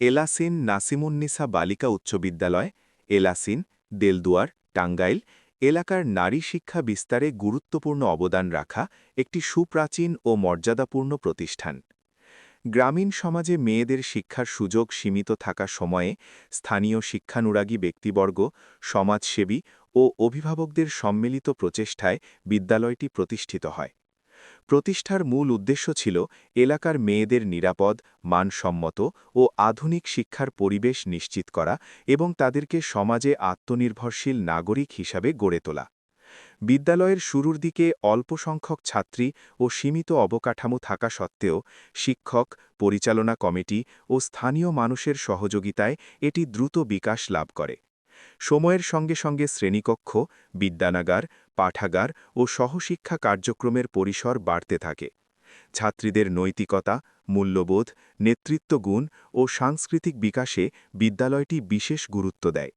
এলাসিন নাসিমুন্নিসা বালিকা উচ্চ বিদ্যালয়, এলাসিন, দেলদুয়ার, টাঙ্গাইল, এলাকার নারী শিক্ষা বিস্তারে গুরুত্বপূর্ণ অবদান রাখা একটি সুপ্রাচীন ও মর্যাদাপূর্ণ প্রতিষ্ঠান। গ্রামীণ সমাজে মেয়েদের শিক্ষার সুযোগ সীমিত থাকা সময়ে স্থানীয় শিক্ষানুরাগী ব্যক্তিবর্গ, সমাজসেবী ও অভিভাবকদের সম্মিলিত প্রচেষ্টায় বিদ্যালয়টি প্রতিষ্ঠিত হয়। প্রতিষ্ঠার মূল উদ্দেশ্য ছিল এলাকার মেয়েদের নিরাপদ, মানসম্মত ও আধুনিক শিক্ষার পরিবেশ নিশ্চিত করা এবং তাদেরকে সমাজে আত্মনির্ভরশীল নাগরিক হিসাবে গড়ে তোলা। বিদ্যালয়ের শুরুর দিকে অল্প সংখ্যক ছাত্রী ও সীমিত অবকাঠামো থাকা সত্ত্বেও শিক্ষক, পরিচালনা কমিটি ও স্থানীয় মানুষের সহযোগিতায় এটি দ্রুত বিকাশ লাভ করে। সময়ের সঙ্গে সঙ্গে শ্রেণীকক্ষ, বিদ্যানাগার পাঠাগার ও সহশিক্ষা কার্যক্রমের পরিসর বাড়তে থাকে। ছাত্রীদের নৈতিকতা, মূল্যবোধ নেতৃত্বগুণ ও সাংস্কৃতিক বিকাশে বিদ্যালয়টি বিশেষ গুরুত্ব দেয়।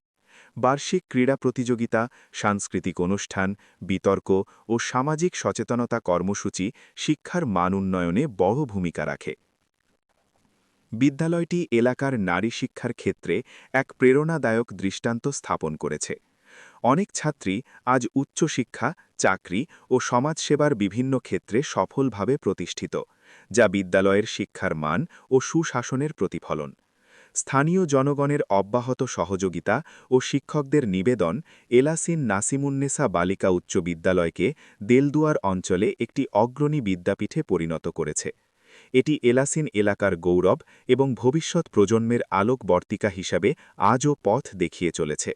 বার্ষিক ক্রীড়া প্রতিযোগিতা, সাংস্কৃতিক অনুষ্ঠান, বিতর্ক ও সামাজিক সচেতনতা কর্মসূচি শিক্ষার মান উন্নয়নে বড় ভূমিকা রাখে। বিদ্যালয়টি এলাকার নারী শিক্ষার ক্ষেত্রে এক প্রেরণাদায়ক দৃষ্টান্ত স্থাপন করেছে। অনেক ছাত্রী আজ উচ্চশিক্ষা, চাকরি ও সমাজসেবার বিভিন্ন ক্ষেত্রে সফলভাবে প্রতিষ্ঠিত, যা বিদ্যালয়ের শিক্ষার মান ও সুশাসনের প্রতিফলন। স্থানীয় জনগণের অব্যাহত সহযোগিতা ও শিক্ষকদের নিবেদন এলাসিন নাসিমুন্নেসা বালিকা উচ্চ বিদ্যালয়কে দেলদুয়ার অঞ্চলে একটি অগ্রণী বিদ্যাপীঠে পরিণত করেছে। এটি এলাসিন এলাকার গৌরব এবং ভবিষ্যৎ প্রজন্মের আলোকবর্তিকা হিসাবে আজও পথ দেখিয়ে চলেছে।